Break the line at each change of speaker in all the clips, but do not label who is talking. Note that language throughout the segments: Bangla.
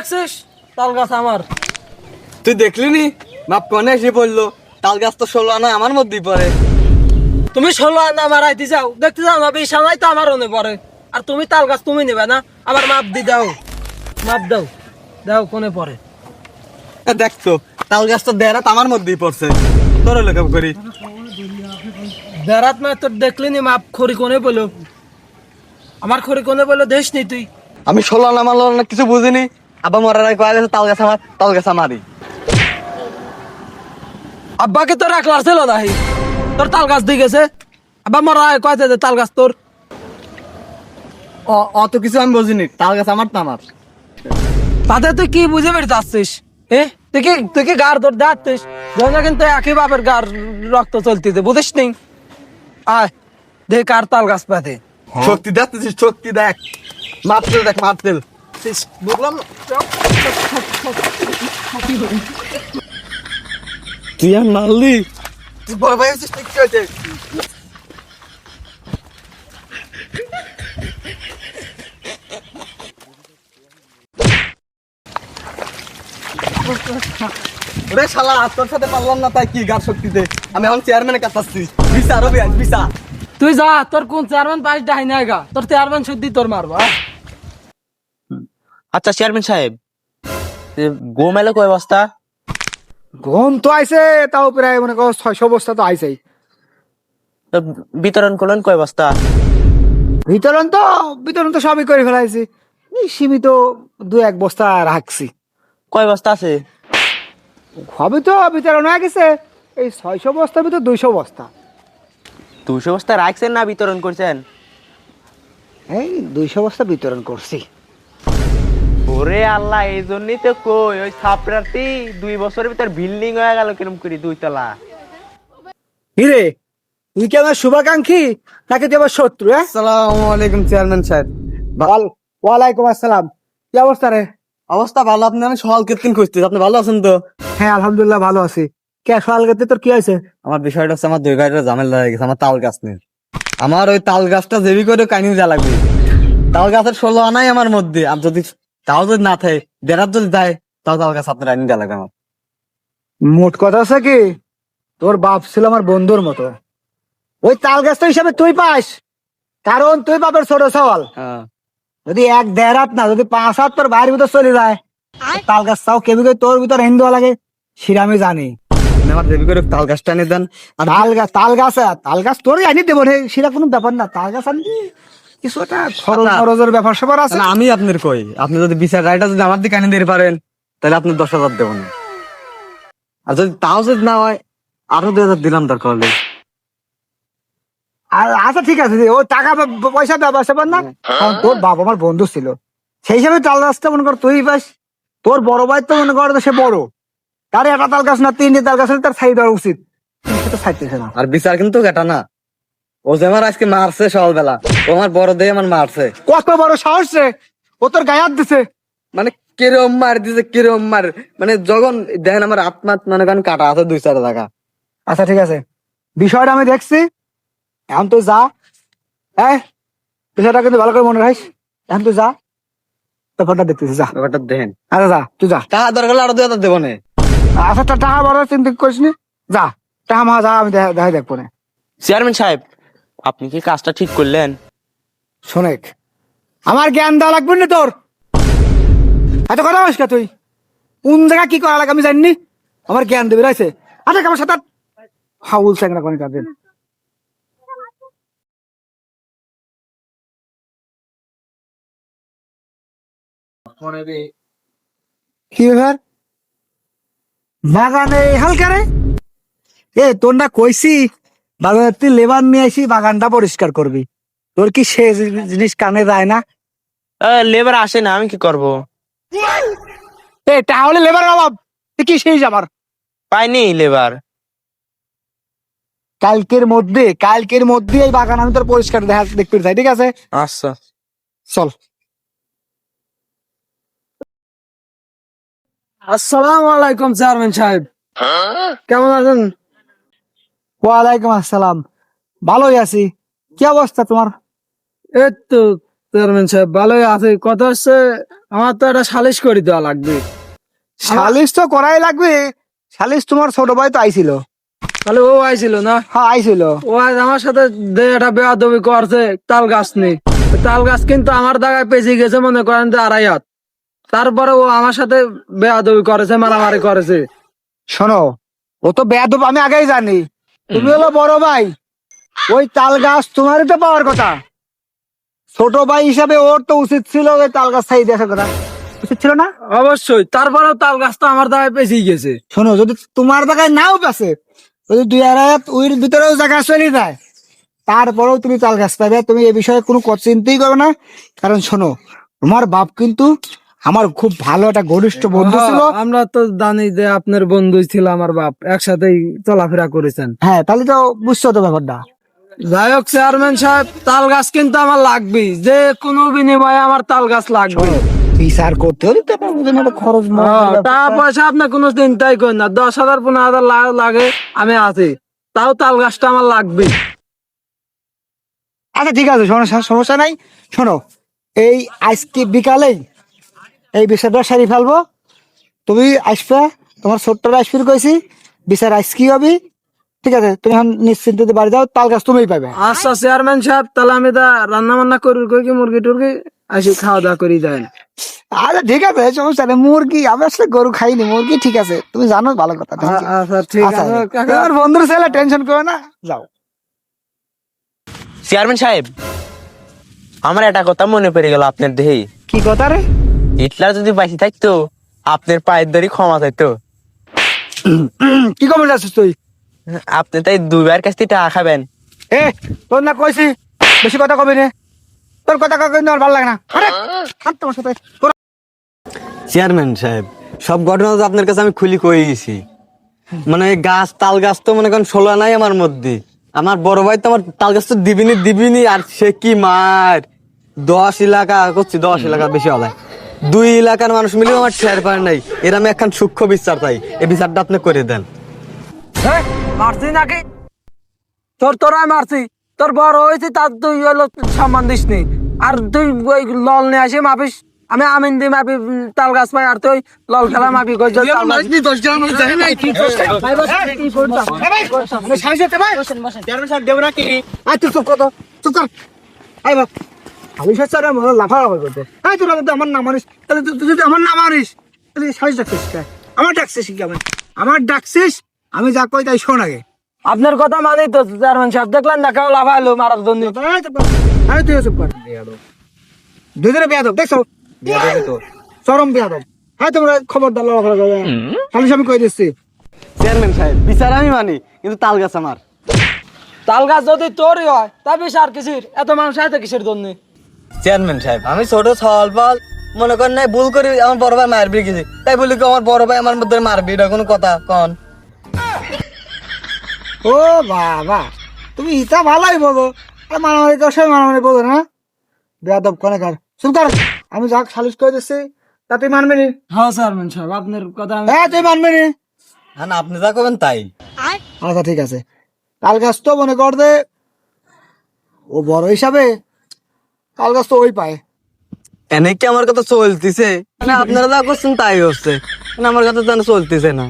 দেখছিস? তাল গাছ আমার।
তুই দেখলি নি? মাপ কনে এসে পড়ল। তাল গাছ তো ষোলো আনা আমার মধ্যেই পড়ে।
তুমি ষোলো আনা মারাইতে যাও। দেখতে যাও না বিশালাই তো আমার অনে পড়ে। আর তুমি তাল গাছ তুমি নেবে না আবার মাপ দি দাও। মাপ দাও দাও কোনে পড়ে।
এ দেখ তো তাল গাছ তো দেড়াত আমার মধ্যেই পড়ছে। তোর লেখাপ করি।
বেড়াত মা তোর দেখলি নি মাপ খড়ি কোনে বলো আমার খড়ি কোনে বলো দেশ নি তুই?
আমি ষোলো আনা মারলো না কিছু বুঝিনি? আবার মরার আগে কয়া গেছে তাল গাছ আমার তাল গাছ আমারই
আব্বাকে তোর একলার ছিল না হি। তোর তাল গাছ দিয়ে গেছে। আব্বা মরা কয়তে দে তাল গাছ তোর।
অ- অত কিছু আমি বুঝিনি তাল গাছ আমার। তো আমার
তাতে তুই কি বুঝে বেড়ে যাচ্ছিস? এ তুই কি তুই কি গার তোর যাচ্ছিস? যখন কিন্তু একই বাপের গার রক্ত চলতিতে বুঝিস নি? আয় দেখ কার তাল গাছ পাতে
শক্তি দেখতেছিস শক্তি দেখ। মারতে দেখ মারতে বুঝলাম। তুই আর মারলি তুই ভয় ভয় হচ্ছিস ঠিক হয়েছে ওরে শালা তোর সাথে পারলাম না তাই কি গার শক্তিতে? আমি এখন চেয়ারম্যানের কাছে আসছি। বিচার হবে আজ বিচার।
তুই যা তোর কোন চেয়ারম্যান পাইস ডাই না গা। তোর চেয়ারম্যান শুদ্ধি তোর মারবো আয়।
আচ্ছা চেয়ারম্যান সাহেব গম এলো কয় বস্তা?
গম তো আইছে তাও প্রায় মনে করো ছয়শো বস্তা তো আইছেই।
বিতরণ করলেন কয় বস্তা?
বিতরণ তো বিতরণ তো সবই করে ফেলাইছি। সীমিত দু এক বস্তা রাখছি।
কয় বস্তা আছে?
হবে তো বিতরণ হয়ে গেছে। এই ছয়শো বস্তার ভিতর দুইশো বস্তা।
দুইশো বস্তা রাখছেন না বিতরণ করছেন?
এই দুইশো বস্তা বিতরণ করছি।
ওরে আল্লাহ এই জন্যই তো কই ওই ছাপড়াটি দুই বছরের ভিতর বিল্ডিং হয়ে গেল কিরম করি দুই তলা
হিরে তুই কি আমার শুভাকাঙ্ক্ষী নাকি তুই আমার শত্রু হ্যাঁ?
আসসালামু আলাইকুম চেয়ারম্যান সাহেব।
ওয়াল- ওয়ালাইকুম আসসালাম। কি অবস্থা রে?
অবস্থা ভালো আপনি আমি সকাল কীর্তন খুঁজতেছি আপনি ভালো আছেন তো?
হ্যাঁ আলহামদুলিল্লাহ ভালো আছি। কে সকাল গেতে তোর কি হয়েছে?
আমার বিষয়টা হচ্ছে আমার দুই গাড়িটা ঝামেলা হয়ে গেছে আমার তাল গাছ নিয়ে। আমার ওই তাল গাছটা জেবি করে কাহিনী যা লাগবে। তাল গাছের ষোলো আনাই আমার মধ্যে আর যদি তাও যদি না থাকে দেড়ার যদি দেয় তাও তাল গাছ আপনার আইনি দেওয়া লাগবে আমার।
মোট কথা আছে কি তোর বাপ ছিল আমার বন্ধুর মতো। ওই তাল গাছ তো হিসাবে তুই পাস কারণ তুই বাপের ছোট সওয়াল।
হ্যাঁ।
যদি এক দেড় হাত না যদি পাঁচ হাত তোর বাড়ির ভিতর চলে যায় তাল গাছ তাও কেবি করে তোর ভিতর হিন্দু লাগে সেটা আমি জানি।
আমার জেবি করে তাল গাছটা এনে দেন।
তাল গাছ তাল গাছ তাল গাছ তোর আনি দেবো রে সেটা কোনো ব্যাপার না তাল গাছ আনি কিছু একটা খরচ
আচ্ছা।
খরচের ব্যাপার স্যাপার আছে।
আমি আপনার কই? আপনি যদি বিচার গাড়িটা যদি আমার দিকে এনে দিতে পারেন তাহলে আপনি দশ হাজার দেবেন। আর যদি তাও যদি না হয় আরও দুই হাজার দিলাম দরকার হলে।
আর আচ্ছা ঠিক আছে ও টাকা পয়সা ব্যাপার স্যাপার না। কারণ তোর বাবা আমার বন্ধু ছিল। সেই হিসাবে তাল গাছটা মনে কর তুই পাস। তোর বড় ভাই তো মনে কর সে বড়। তার একটা তাল গাছ না তিনটে তাল গাছ তার সাইড দেওয়া উচিত। সে তো না।
আর বিচার কিন্তু এটা না। ও যে আমার আজকে মারছে সকালবেলা ও আমার বড় দিয়ে আমার মারছে।
কত বড় সাহস রে ও তোর গায়ে হাত দিছে।
মানে কিরম মার দিছে কিরম মার মানে যখন দেখেন আমার আত্মা মানে কারণ কাটা আছে দুই চার টাকা
আচ্ছা ঠিক আছে। বিষয়টা আমি দেখছি। এখন তুই যা। হ্যাঁ বিষয়টা কিন্তু ভালো করে মনে রাখিস। এখন তুই যা। ব্যাপারটা দেখতেছিস যা।
ব্যাপারটা দেখেন।
আচ্ছা যা তুই যা।
টাকা দরকার হলে আরও দুই হাজার দেবো না।
আচ্ছা টাকা বড় চিন্তা করিস নি? যা টাকা মা যা আমি দেখা দেখা দেখব না।
চেয়ারম্যান সাহেব আপনি কি কাজটা ঠিক করলেন?
শোনেক আমার জ্ঞান দেওয়া লাগবে না তোর। এত কথা বলিস তুই? কোন জায়গা কি করা লাগে আমি জানি আমার জ্ঞান দেবে রয়েছে আচ্ছা আমার সাথে হাউল স্যাংরা কোন কাজে কি ব্যাপার? বাগানে হালকা রে এ তোর না কইছি বাগানে তুই লেবার নিয়ে আসি বাগানটা পরিষ্কার করবি। তোর কি সে জিনিস কানে যায় না?
লেবার আসে না আমি কি করব?
এ তাহলে লেবার অভাব। কি সেই যাবার?
পাইনি লেবার।
কালকের মধ্যে কালকের মধ্যে এই বাগান আমি তোর পরিষ্কার দেখা দেখতে চাই ঠিক আছে?
আচ্ছা।
চল।
আসসালামু আলাইকুম চেয়ারম্যান সাহেব। কেমন আছেন?
ওয়ালাইকুম আসসালাম। ভালোই আছি। কি অবস্থা তোমার?
এই তো চেয়ারম্যান সাহেব ভালোই আছে। কথা হচ্ছে আমার তো একটা সালিশ করে দেওয়া লাগবে।
সালিশ তো করাই লাগবে। সালিশ তোমার ছোট ভাই তো আইছিল।
তাহলে ও আইছিল না?
হ্যাঁ আইছিল।
ও আজ আমার সাথে একটা বেয়াদবি করছে তাল গাছ নেই। তাল গাছ কিন্তু আমার দাগায় পেঁচিয়ে গেছে মনে করেন যে আড়াই হাত। তারপরে ও আমার সাথে বেয়াদবি করেছে মারামারি করেছে।
শোনো ও তো বেয়াদব আমি আগেই জানি। তুমি হলো বড় ভাই। ওই তাল গাছ তোমারই তো পাওয়ার কথা। ছোট ভাই হিসাবে ওর তো উচিত ছিল ওই তাল গাছ ছাই দেওয়ার কথা। উচিত ছিল না?
অবশ্যই তারপরেও তাল গাছ তো আমার দাগায় পেঁচিয়ে গেছে।
শোনো যদি তোমার জায়গায় নাও পেছে যদি দুই আড়াই হাত উইর ভিতরেও জায়গা চলে যায় তারপরেও তুমি তাল গাছ পাবে। তুমি এ বিষয়ে কোনো চিন্তাই করো না। কারণ শোনো তোমার বাপ কিন্তু আমার খুব ভালো একটা ঘনিষ্ঠ বন্ধু ছিল।
হ্যাঁ, আমরা তো জানি যে আপনার বন্ধু ছিল আমার বাপ একসাথেই চলাফেরা করেছেন।
হ্যাঁ তাহলে তো বুঝছ তো ব্যাপারটা।
যাই হোক চেয়ারম্যান সাহেব তাল গাছ কিন্তু আমার লাগবে যে কোনো বিনিময়ে আমার তাল গাছ লাগবে
বিচার করতে হলে তো বুঝেন একটা খরচ মরচ
হ্যাঁ। টাকা পয়সা আপনার কোনো চিন্তাই করেন না। দশ হাজার পনেরো হাজার লাগে আমি আছি। তাও তাল গাছটা আমার লাগবে
আচ্ছা ঠিক আছে শোনো সমস্যা নাই। শোনো এই আজকে বিকালেই এই বিষয়টা সারি ফেলব। তুমি আসবে তোমার ছোট্ট আসবির কইছি বিচার আজ কি হবে? ঠিক আছে তুমি এখন নিশ্চিন্তে বাড়ি যাও তাল গাছ তুমিই পাবে।
আচ্ছা চেয়ারম্যান সাহেব তাহলে আমি তা রান্না বান্না করি কই কি মুরগি টুরগি আসি খাওয়া দাওয়া করি দেন
আচ্ছা ঠিক আছে সমস্যা নেই মুরগি আমি আসলে গরু খাইনি মুরগি ঠিক আছে তুমি জানো ভালো কথা
আচ্ছা ঠিক
আচ্ছা,
আছে। কাকা।
তোমার বন্ধুর ছেলে টেনশন করো না যাও।
চেয়ারম্যান সাহেব আমার একটা কথা মনে পড়ে গেল আপনার দেহে
কি কথা রে?
হিটলার যদি বাইসি থাকতো আপনার পায়ের ধরে ক্ষমা থাকতো
কি কমে যাচ্ছিস তুই?
আপনি তাই দুইবার কাছ থেকে টাকা খাবেন।
এ তোর না কইছি বেশি কথা কবি নে। তোর কথা কই আমার ভালো লাগে না। আরে হাত তোমার সাথে।
চেয়ারম্যান সাহেব সব ঘটনা তো আপনার কাছে আমি খুলি কয়ে গেছি। মানে গাছ তাল গাছ তো মনে করেন ষোলো নাই আমার মধ্যে। আমার বড় ভাই তো আমার তাল গাছ তো দিবিনি দিবিনি আর সে কি মার? দশ এলাকা করছি দশ এলাকা বেশি হবে দুই এলাকার মানুষ মিলেও আমার ঠের পারে নাই। এর আমি একখান সূক্ষ্ম বিচার চাই। এই বিচারটা আপনি করে দেন।
মারছি নাকি? তোর তোরাই মারছি। তোর বড় হয়েছে তার তুই হলো সম্মান দিস নি আর তুই ওই লল নিয়ে আসে মাপিস। আমি আমিন দি মাপি তাল গাছ পাই আর তুই লল খেলা মাপি কই যে তাল
হতে ভাই দেব নাকি তুই চুপ কত চুপ কর বাপ। আমি আর মনে লাফা লাফা করতে আয় তোরা যদি আমার নাম মারিস তাহলে তুই যদি আমার নাম তাহলে সাহস ডাকছিস কে? আমার ডাকছিস কি আমি? আমার ডাকছিস? আমি যা কই তাই শোন আগে।
আপনার কথা মানেই তো চেয়ারম্যান সাহেব দেখলেন না কেউ লাফাইলো মারার জন্য।
আয় তুই চুপ কর। দুজনে বেয়াদব দেখছ? চরম বেয়াদব। আয় তোমরা খবর দাও লাফা লাফা আমি কই দিচ্ছি?
চেয়ারম্যান সাহেব বিচার আমি মানি কিন্তু তাল গাছ আমার।
তাল গাছ যদি তোরই হয় তা বেশ আর কিসির? এত মানুষ আছে কিসের জন্য?
চেয়ারম্যান সাহেব আমি ছোট ছল ফল মনে করেন নাই ভুল করে আমার বড় ভাই মারবি গেছি। তাই বলি কি আমার বড় ভাই আমার মধ্যে মারবি এটা কোনো কথা কন।
ও বাবা তুমি ইটা ভালোই বলো। আর মারামারি তো সবাই মারামারি বলো না। বেয়াদব কোনে কার শুন কর। আমি যাক সালিশ করে দিচ্ছি। তা তুই মানবি নি?
হ্যাঁ চেয়ারম্যান সাহেব আপনার কথা আমি
হ্যাঁ তুই মানবি নি?
হ্যাঁ না, আপনি যা করবেন তাই।
আচ্ছা ঠিক আছে। তাল গাছ তো মনে কর দে ও বড় হিসাবে তাল গাছ তো ওই পায়।
এনে কি আমার কথা চলতেছে? না আপনারা যা করছেন তাই হচ্ছে। না, আমার কথা জানা চলতেছে না।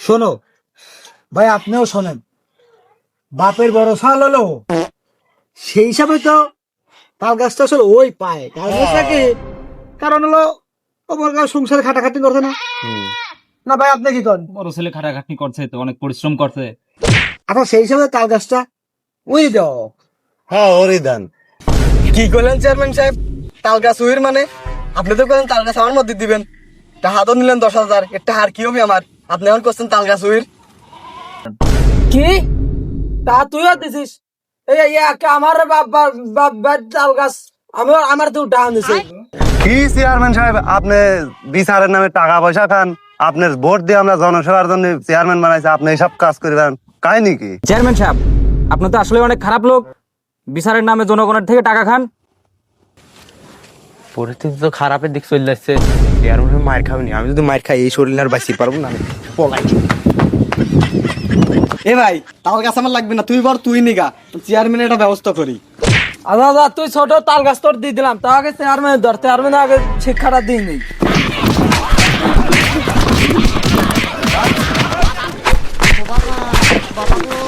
শোনো ভাই আপনিও শোনেন। বাপের বড় সাল হলো সেই হিসাবে তো তাল গাছটা আসলে ওই পায়। তাল গাছটা কি? কারণ হলো ও বড় গাছ সংসারে খাটাখাটি করছে না। না ভাই আপনি কি করেন?
বড় ছেলে খাটাখাটনি করছে তো অনেক পরিশ্রম করছে।
এখন সেই হিসাবে তাল গাছটা ওই দাও।
হ্যাঁ ওরই দান। কি করলেন চেয়ারম্যান সাহেব? তাল গাছ উইর মানে? আপনি তো করলেন তাল গাছ আমার মধ্যে দিবেন। তা হাতও নিলেন দশ হাজার একটা হার কি হবে আমার? আপনি এখন করছেন তাল গাছ উইর।
কি? তা তুইও দিছিস? এই আমার বাপ তাল গাছ আমার আমার তো ডান দিছে
কি চেয়ারম্যান সাহেব আপনি বিচারের নামে টাকা পয়সা খান আপনার ভোট দিয়ে আমরা জনসেবার জন্য চেয়ারম্যান বানাইছে আপনি এইসব কাজ করবেন। কাহিনী কি?
চেয়ারম্যান সাহেব আপনি তো আসলে অনেক খারাপ লোক। বিচারের নামে জনগণের থেকে টাকা খান।
পরিস্থিতি তো খারাপের দিক চলে যাচ্ছে। মায়ের খাবেনি আমি যদি মায়ের খাই এই শরীর আর বাঁচিয়ে পারব না পলাই।
এ ভাই তাল গাছ আমার লাগবে না। তুই বল তুই নিগা। চেয়ারম্যানের এটা ব্যবস্থা করি।
আদা দাদা তুই ছোট তাল গাছ তোর দিয়ে দিলাম। তাকে চেয়ারম্যান ধর চেয়ারম্যান আগে শিক্ষাটা দিই নি। বাবা বাবা